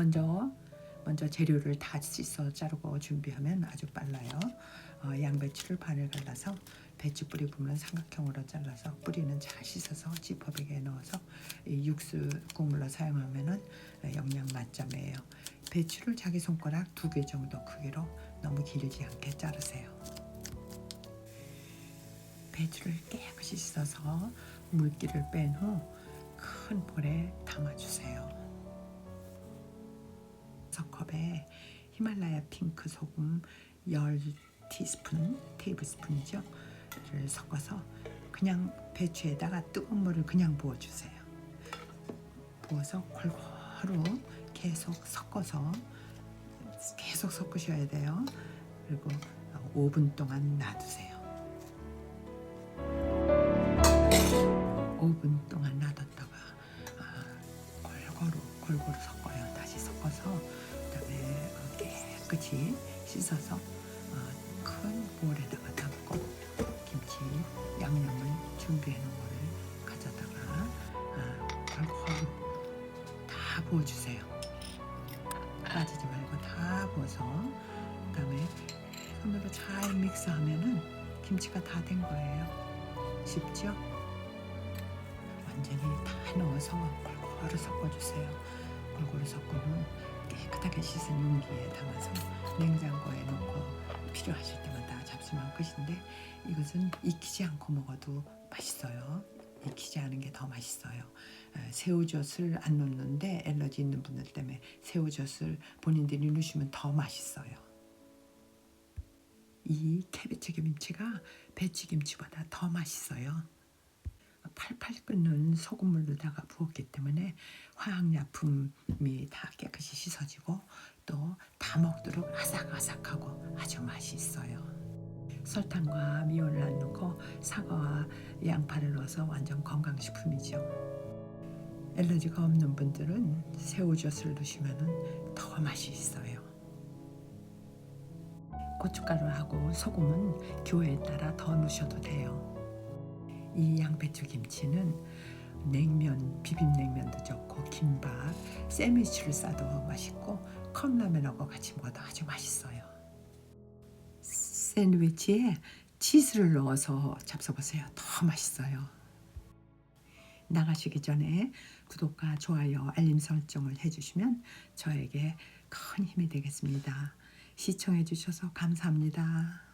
먼저 먼저 재료를 다 씻어 자르고 준비하면 아주 빨라요. 어, 양배추를 반을 갈라서 배추 뿌리 부분은 삼각형으로 잘라서 뿌리는 잘 씻어서 지퍼백에 넣어서 이 육수 국물로 사용하면은 영양 만점이에요. 배추를 자기 손가락 두 개 정도 크기로 너무 길지 않게 자르세요. 배추를 깨끗이 씻어서 물기를 뺀 후 큰 볼에 담아주세요. 컵에 히말라야 핑크 소금 10티스푼, 테이블스푼이죠. 를 섞어서 그냥 배추에다가 뜨거운 물을 그냥 부어주세요. 부어서 골고루 계속 섞어서 계속 섞으셔야 돼요. 그리고 5분 동안 놔두세요. 5분 동안 놔뒀다가 아, 골고루 골고루 섞어요. 다시 섞어서 깨끗이 씻어서 어, 큰 볼에다가 담고 김치 양념을 준비해 놓은 거를 가져다가 아, 골고루 다 부어주세요. 빠지지 말고 다 부어서 그다음에 손으로 잘 믹스하면은 김치가 다 된 거예요. 쉽죠? 완전히 다 넣어서 골고루 섞어주세요. 깨끗하게 씻은 용기에 담아서 냉장고에 넣고 필요하실 때마다 잡수면 끝인데 이것은 익히지 않고 먹어도 맛있어요. 익히지 않은 게 더 맛있어요. 에, 새우젓을 안 넣는데 엘러지 있는 분들 때문에 새우젓을 본인들이 넣으시면 더 맛있어요. 이 캐베츠 김치가 배추 김치보다 더 맛있어요. 팔팔 끓는 소금물로다가 부었기 때문에 화학약품이 다 깨끗이 씻어지고 또 다 먹도록 아삭아삭하고 아주 맛있어요. 설탕과 미온을 안 넣고 사과와 양파를 넣어서 완전 건강식품이죠. 엘러지가 없는 분들은 새우젓을 넣으시면 더 맛이 있어요. 고춧가루하고 소금은 교회에 따라 더 넣으셔도 돼요. 이 양배추 김치는 냉면, 비빔냉면도 좋고 김밥, 샌드위치를 싸도 맛있고 컵라면하고 같이 먹어도 아주 맛있어요. 샌드위치에 치즈를 넣어서 잡숴보세요. 더 맛있어요. 나가시기 전에 구독과 좋아요, 알림 설정을 해주시면 저에게 큰 힘이 되겠습니다. 시청해 주셔서 감사합니다.